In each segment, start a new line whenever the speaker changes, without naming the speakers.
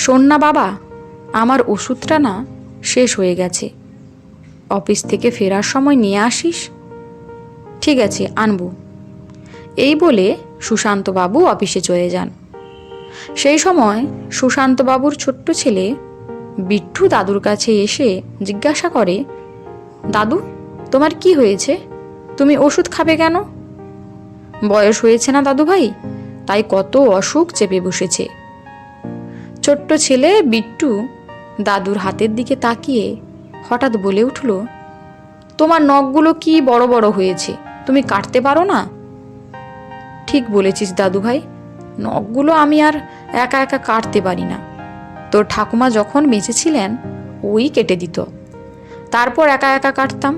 শোন না বাবা, আমার ওষুধটা না শেষ হয়ে গেছে। অফিস থেকে ফেরার সময় নিয়ে আসিস? ঠিক আছে, আনব। এই বলে সুশান্তবাবু অফিসে চলে যান। সেই সময় সুশান্তবাবুর ছোট্ট ছেলে বিট্টু দাদুর কাছে এসে জিজ্ঞাসা করে, দাদু, তোমার কি হয়েছে? তুমি ওষুধ খাবে কেন? বয়স হয়েছে না দাদু ভাই তাই কত অসুখ চেপে বসেছে। ছোট্ট ছেলে বিট্টু দাদুর হাতের দিকে তাকিয়ে হঠাৎ বলে উঠল, তোমার নখগুলো কি বড় বড় হয়েছে? তুমি কাটতে পারো না? ঠিক বলেছিস দাদু ভাই নখগুলো আমি আর একা একা কাটতে পারি না। তোর ঠাকুমা যখন বেঁচে ছিলেন ওই কেটে দিত। তারপর একা একা কাটতাম।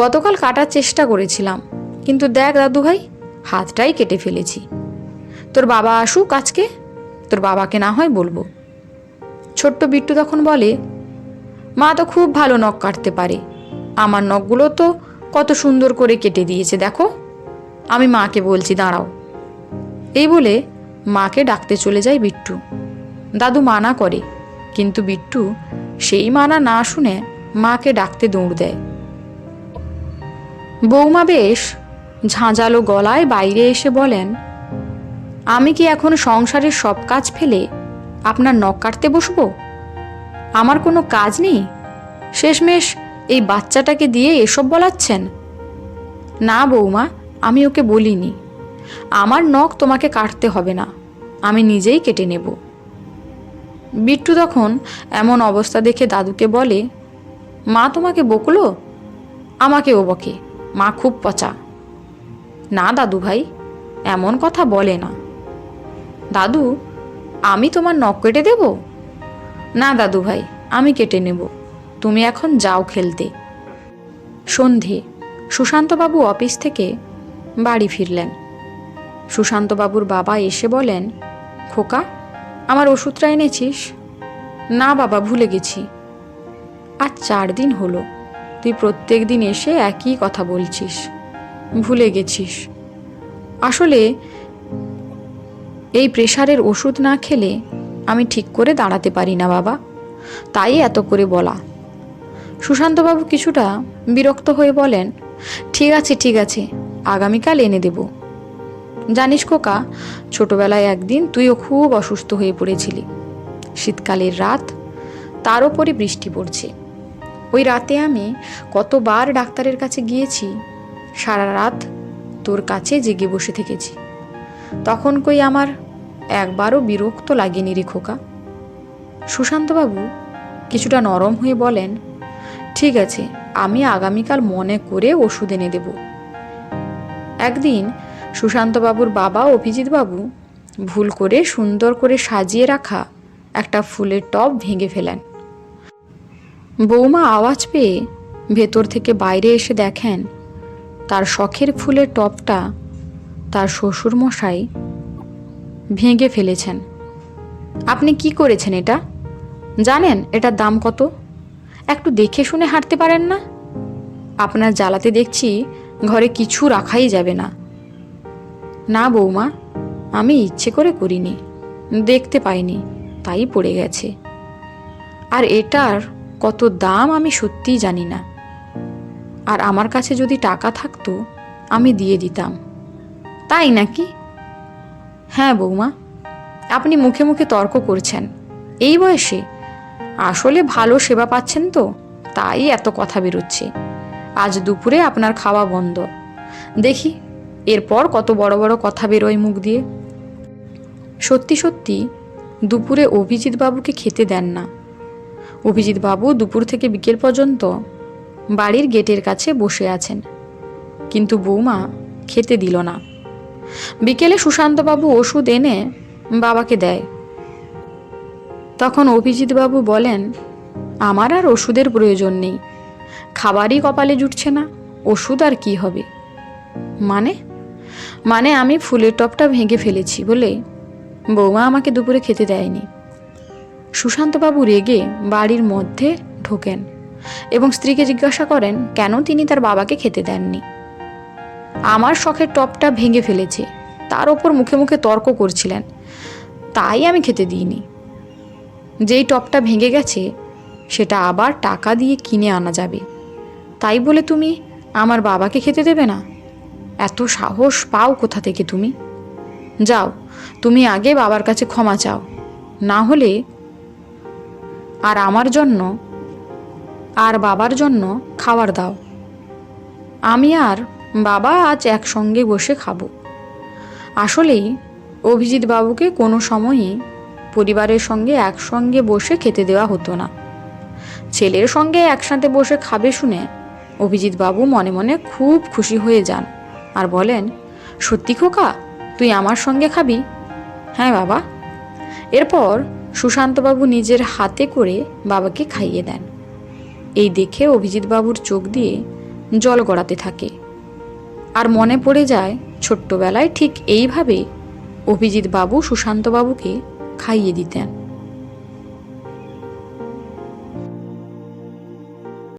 গতকাল কাটার চেষ্টা করেছিলাম, কিন্তু দেখ দাদু ভাই হাতটাই কেটে ফেলেছি। তোর বাবা আসুক আজকে তোর বাবাকে না হয় বলব। ছোট্ট বিট্টু তখন বলে, মা তো খুব ভালো নখ কাটতে পারে। আমার নখগুলো তো কত সুন্দর করে কেটে দিয়েছে, দেখো। আমি মাকে বলছি, দাঁড়াও। এই বলে মাকে ডাকতে চলে যায় বিট্টু। দাদু মানা করে, কিন্তু বিট্টু সেই মানা না শুনে মাকে ডাকতে দৌড় দেয়। বৌমা বেশ ঝাঁঝালো গলায় বাইরে এসে বলেন আমি কি এখন সংসারের সব কাজ ফেলে আপনার নখ কাটতে বসবো? আমার কোনো কাজ নেই? শেষমেশ এই বাচ্চাটাকে দিয়ে এসব বলাচ্ছেন? না বৌমা, আমি ওকে বলিনি। আমার নখ তোমাকে কাটতে হবে না, আমি নিজেই কেটে নেব। বিট্টু তখন এমন অবস্থা দেখে দাদুকে বলে, মা তোমাকে বকলো? আমাকেও বকে, মা খুব পচা। না দাদু ভাই এমন কথা বলে না। দাদু, আমি তোমার নখ কেটে দেব? না দাদু ভাই, আমি কেটে নেব। তুমি এখন যাও খেলতে। সন্ধে, সুশান্তবাবু অফিস থেকে বাড়ি ফিরলেন। সুশান্তবাবুর বাবা এসে বলেন, খোকা, আমার ওষুধটা এনেছিস? না বাবা, ভুলে গেছি। আজ চার দিন হলো, তুই প্রত্যেক দিন এসে একই কথা বলছিস। ভুলে গেছিস। আসলে এই প্রেশারের ওষুধ না খেলে আমি ঠিক করে দাঁড়াতে পারি না, বাবা। তাই এত করে বলা। সুশান্তবাবু কিছুটা বিরক্ত হয়ে বলেন, ঠিক আছে ঠিক আছে, আগামীকাল এনে দেব। জানিস কোকা ছোটবেলায় একদিন তুইও খুব অসুস্থ হয়ে পড়েছিলি। শীতকালের রাত, তার ওপরে বৃষ্টি পড়ছে। ওই রাতে আমি কতবার ডাক্তারের কাছে গিয়েছি, সারা রাত তোর কাছে জেগে বসে থেকেছি। তখন কই আমার একবারও বিরক্ত লাগেনি রে খোকা। সুশান্তবাবু কিছুটা নরম হয়ে বলেন, ঠিক আছে, আমি আগামীকাল মনে করে ওষুধ এনে দেব। একদিন সুশান্তবাবুর বাবা অভিজিৎবাবু ভুল করে সুন্দর করে সাজিয়ে রাখা একটা ফুলের টব ভেঙে ফেলেন। বৌমা আওয়াজ পেয়ে ভেতর থেকে বাইরে এসে দেখেন তার শখের ফুলের টবটা তার শ্বশুর মশাই ভেঙে ফেলেছেন। আপনি কি করেছেন এটা? জানেন এটার দাম কত? একটু দেখে শুনে হাঁটতে পারেন না? আপনার জ্বালাতে দেখছি ঘরে কিছু রাখাই যাবে না। না বৌমা, আমি ইচ্ছে করে করিনি। দেখতে পাইনি, তাই পড়ে গেছে। আর এটার কত দাম আমি সত্যিই জানি না। আর আমার কাছে যদি টাকা থাকতো, আমি দিয়ে দিতাম। তাই নাকি? হ্যাঁ বৌমা, আপনি মুখে মুখে তর্ক করছেন। এই বয়সে আসলে ভালো সেবা পাচ্ছেন তো, তাই এত কথা বেরোচ্ছে। আজ দুপুরে আপনার খাওয়া বন্ধ। দেখি, এরপর কত বড় বড় কথা বেরোয় মুখ দিয়ে। সত্যি সত্যি, দুপুরে অভিজিৎ বাবুকে খেতে দেন না। অভিজিৎ বাবু দুপুর থেকে বিকেল পর্যন্ত বাড়ির গেটের কাছে বসে আছেন। কিন্তু বৌমা খেতে দিল না। বিকেলে সুশান্তবাবু ওষুধ এনে বাবাকে দেয়। তখন অভিজিৎবাবু বলেন, আমার আর ওষুধের প্রয়োজন নেই। খাবারই কপালে জুটছে না, ওষুধ আর কি হবে? মানে? মানে আমি ফুলের টপটা ভেঙে ফেলেছি বলে বৌমা আমাকে দুপুরে খেতে দেয়নি। সুশান্তবাবু রেগে বাড়ির মধ্যে ঢোকেন এবং স্ত্রীকে জিজ্ঞাসা করেন, কেন তিনি তার বাবাকে খেতে দেননি? আমার শখের টপটা ভেঙে ফেলেছে। তার ওপর মুখে মুখে তর্ক করছিলেন। তাই আমি খেতে দিইনি। যেই টপটা ভেঙে গেছে, সেটা আবার টাকা দিয়ে কিনে আনা যাবে। তাই বলে তুমি আমার বাবাকে খেতে দেবে না? এত সাহস পাও কোথা থেকে তুমি? যাও, তুমি আগে বাবার কাছে ক্ষমা চাও। না হলে আর আমার জন্য, আর বাবার জন্য খাবার দাও। আমি আর বাবা আজ একসঙ্গে বসে খাব। আসলেই অভিজিৎ বাবুকে কোনো সময়ই পরিবারের সঙ্গে একসঙ্গে বসে খেতে দেওয়া হতো না। ছেলের সঙ্গে একসাথে বসে খাবে শুনে অভিজিৎ বাবু মনে মনে খুব খুশি হয়ে যান আর বলেন, সত্যি খোকা, তুই আমার সঙ্গে খাবি? হ্যাঁ বাবা। এরপর সুশান্তবাবু নিজের হাতে করে বাবাকে খাইয়ে দেন। এই দেখে অভিজিৎ বাবুর চোখ দিয়ে জল গড়াতে থাকে। আর মনে পড়ে যায় ছোট্টবেলায় ঠিক এইভাবে অভিজিৎ বাবু সুশান্তবাবুকে খাইয়ে দিতেন।